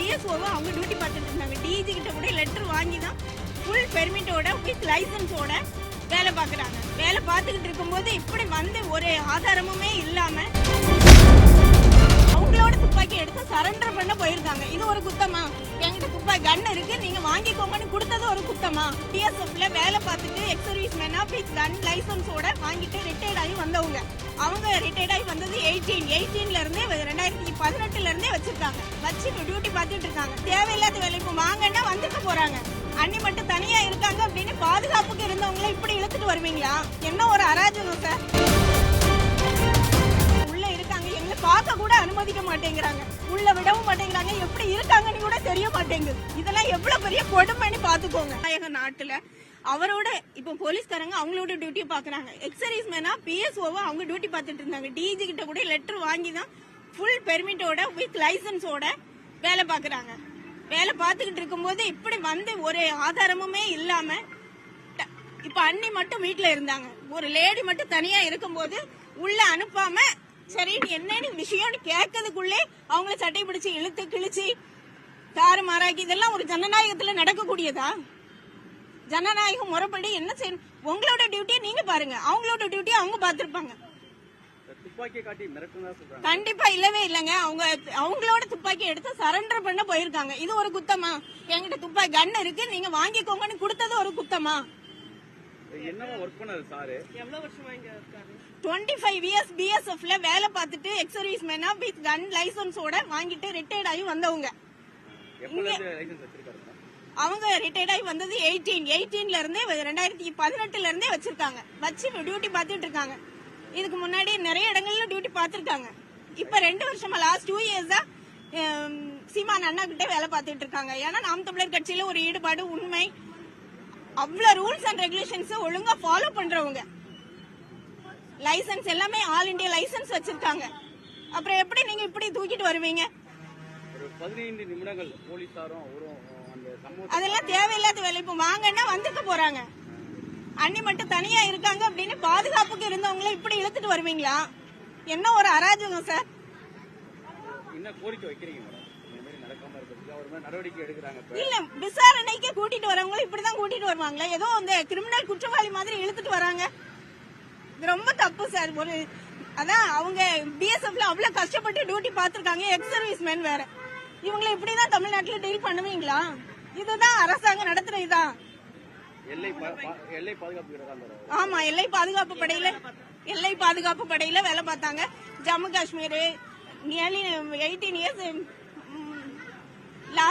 பிஎஸ்ஓவை அவங்க டியூட்டி பார்த்துட்டு இருந்தாங்க டிஜி கிட்ட கூட லெட்டர் வாங்கி தான் ஃபுல் பெர்மிட்டோட வித் லைசன்ஸோட வேலை பார்க்குறாங்க. வேலை பார்த்துக்கிட்டு இருக்கும்போது இப்படி வந்து ஒரு ஆதாரமுமே இல்லாமல் கையோட துப்பாக்கி எடுத்து சரண்டர் பண்ண போயிருக்காங்க. இது ஒரு குத்தமா? என்கிட்ட துப்பாக்கி கன் இருக்கு நீங்க வாங்கிக்கோங்கன்னு கொடுத்தது ஒரு குத்தமா? பிஎஸ்எஃப்ல வேலை பார்த்துட்டு எக்ஸர்வீஸ் மேனா வித் கன் லைசன்ஸோட வாங்கிட்டு ரிட்டையர்ட் ஆகி வந்தவங்க. அவங்க ரிட்டையர்ட் ஆகி வந்தது எயிட்டீன் எயிட்டீன்ல இருந்தே ரெண்டாயிரத்தி பதினெட்டுல இருந்தே வச்சிருக்காங்க. வச்சு இப்போ டியூட்டி பார்த்துட்டு இருக்காங்க. தேவையில்லாத வேலைக்கு வாங்கன்னா வந்துட்டு போறாங்க. அண்ணி மட்டும் தனியா இருக்காங்க அப்படின்னு பாதுகாப்புக்கு இருந்தவங்கள இப்படி இழுத்துட்டு வருவீங்களா? என்ன ஒரு அராஜகம் சார் பார்க்க கூட அனுமதிக்க மாட்டேங்கிறாங்க. உள்ள விடவும் மாட்டேங்கிறாங்க. எப்படி இருக்காங்கன்னு கூட தெரிய மாட்டேங்குது. இதெல்லாம் எவ்வளவு பெரிய கொடுமைன்னு பாத்துக்கோங்க எங்க நாட்டுல அவரோட இப்போ போலீஸ்காரங்க அவங்களோட டியூட்டி பாக்குறாங்க. எக்ஸரீஸ் மேனா பிஎஸ்ஓவை அவங்க டியூட்டி பார்த்துட்டு இருந்தாங்க. டிஜி கிட்ட கூட லெட்டர் வாங்கி தான் ஃபுல் பெர்மிட்டோட வித் லைசன்ஸோட வேலை பாக்குறாங்க. வேலை பார்த்துக்கிட்டு இருக்கும்போது இப்படி வந்து ஒரு ஆதாரமுமே இல்லாம இப்ப அண்ணி மட்டும் வீட்டுல இருந்தாங்க. ஒரு லேடி மட்டும் தனியா இருக்கும்போது உள்ள அனுப்பாம சரி என்னன்னு விஷயம்னு கேட்கறதுக்குள்ளே அவங்கள சட்டை பிடிச்சு இழுத்து கிழிச்சு தாறு மாறாக்கி இதெல்லாம் ஒரு ஜனநாயகத்துல நடக்கக்கூடியதா? ஜனநாயகம் முறைப்படி என்ன செய்யணும்? உங்களோட டியூட்டியை நீங்க பாருங்க. அவங்களோட டியூட்டியை அவங்க பார்த்திருப்பாங்க. கண்டிப்பா இல்லவே இல்லைங்க. அவங்க அவங்களோட துப்பாக்கி எடுத்து சரண்டர் பண்ண போயிருக்காங்க. இது ஒரு குத்தமா? என்கிட்ட துப்பாக்கி கன் இருக்கு. நீங்க வாங்கிக்கோங்கன்னு கொடுத்தது ஒரு குத்தமா? என்னவா ஒர்க் பண்ணாரு சாரு? இயர்ஸ் பிஎஸ்எஃப்ல வேலை பார்த்துட்டு எக்ஸ் சர்வீஸ் மேனா வித் கன் லைசன்ஸோட வாங்கிட்டு ரிட்டையர்ட் ஆகி வந்தவங்க. எப்பல இருந்து லைசன்ஸ் வச்சிருக்காரு அவங்க ரிட்டையர்ட் ஆகி வந்தது எயிட்டீன் எயிட்டீன்ல இருந்தே ரெண்டாயிரத்தி பதினெட்டுல இருந்தே வச்சிருக்காங்க. வச்சு டியூட்டி பார்த்துட்டு இருக்காங்க. இதுக்கு முன்னாடி நிறைய இடங்கள்ல டியூட்டி பார்த்திருக்காங்க. இப்ப ரெண்டு வருஷமா லாஸ்ட் டூ இயர்ஸா சீமான் அண்ணா கிட்டே வேலை பார்த்துட்டு இருக்காங்க. ஏன்னா நாம் தமிழர் கட்சியில ஒரு ஈடுபாடு உண்மை அவ்வளவு ரூல்ஸ் அண்ட் ரெகுலேஷன்ஸ் ஒழுங்கா ஃபாலோ பண்றவங்க. லைசன்ஸ் எல்லாமே ஆல் இந்தியா லைசன்ஸ் வச்சிருக்காங்க. அப்புறம் எப்படி நீங்க இப்படி தூக்கிட்டு வருவீங்க? ஒரு பதினைந்து நிமிடங்கள் போலீசாரும் அதெல்லாம் தேவையில்லாத வேலை. இப்போ வாங்கன்னா வந்துட்டு போறாங்க. அண்ணி மட்டும் தனியா இருக்காங்க அப்படின்னு பாதுகாப்புக்கு இருந்தவங்கள இப்படி இழுத்துட்டு வருவீங்களா? என்ன ஒரு அராஜகம் சார்? என்ன கோரிக்கை வைக்கிறீங்க இல்ல விசாரணைக்கு கூட்டிட்டு வரவங்கள இப்படிதான் கூட்டிட்டு வருவாங்களா. ஏதோ அந்த கிரிமினல் குற்றவாளி மாதிரி இழுத்துட்டு வராங்க. இது ரொம்ப தப்பு சார் ஒரு அதான் அவங்க பிஎஸ்எஃப்ல அவ்வளவு கஷ்டப்பட்டு டியூட்டி பார்த்திருக்காங்க. எக்ஸ் சர்வீஸ் மேன் வேற. இவங்களை இப்படிதான் தமிழ்நாட்டுல டீல் பண்ணுவீங்களா? இதுதான் அரசாங்கம் நடத்துற இதான். ஆமா எல்லை பாதுகாப்பு படையில எல்லை பாதுகாப்பு படையில வேலை பார்த்தாங்க. Jammu Kashmir nearly eighteen years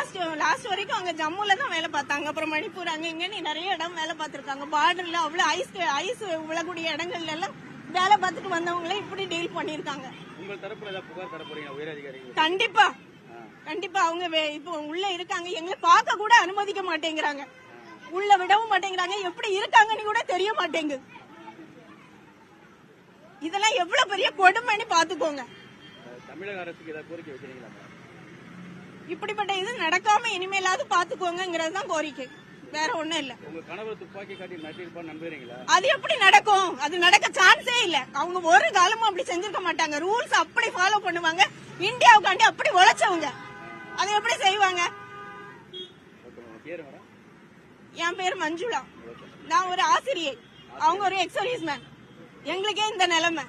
last last வரைக்கும் அங்க ஜம்முல தான் வேலை பார்த்தாங்க. அப்புறம் மணிப்பூர் அங்க இங்கன்னு நிறைய இடம் வேலை பார்த்திருக்காங்க. பார்டர்ல அவ்வளவு ஐஸ் ஐஸ் விழக்கூடிய இடங்கள்ல எல்லாம் வேலை பார்த்துட்டு வந்தவங்களே இப்படி டீல் பண்ணிருக்காங்க கண்டிப்பா. கண்டிப்பா அவங்க இப்போ உள்ள இருக்காங்க. எங்களை பார்க்க கூட அனுமதிக்க மாட்டேங்கிறாங்க. உள்ள விடவும் மாட்டேங்கிறாங்க. எப்படி இருக்காங்கன்னு கூட தெரிய மாட்டேங்குது. இதெல்லாம் எவ்வளவு பெரிய கொடுமைன்னு பாத்துக்கோங்க தமிழக அரசுக்கு ஏதாவது கோரிக்கை வைக்கிறீங்களா இப்படிப்பட்ட இது நடக்காம இனிமேலாவது பாத்துக்கோங்கிறது தான் கோரிக்கை. வேற ஒண்ணும் இல்ல. அது எப்படி நடக்கும்? அது நடக்க சான்ஸே இல்ல. அவங்க ஒரு காலமும் அப்படி செஞ்சிருக்க மாட்டாங்க. ரூல்ஸ் அப்படி ஃபாலோ பண்ணுவாங்க. இந்தியாவுக்காண்டி அப்படி உழைச்சவங்க. அதை எப்படி செய்வாங்க? என் பேர் மஞ்சுளா. நான் ஒரு ஆசிரியை. அவங்க ஒரு எக்ஸர்வீஸ் மேன் எங்களுக்கே இந்த நிலைமை.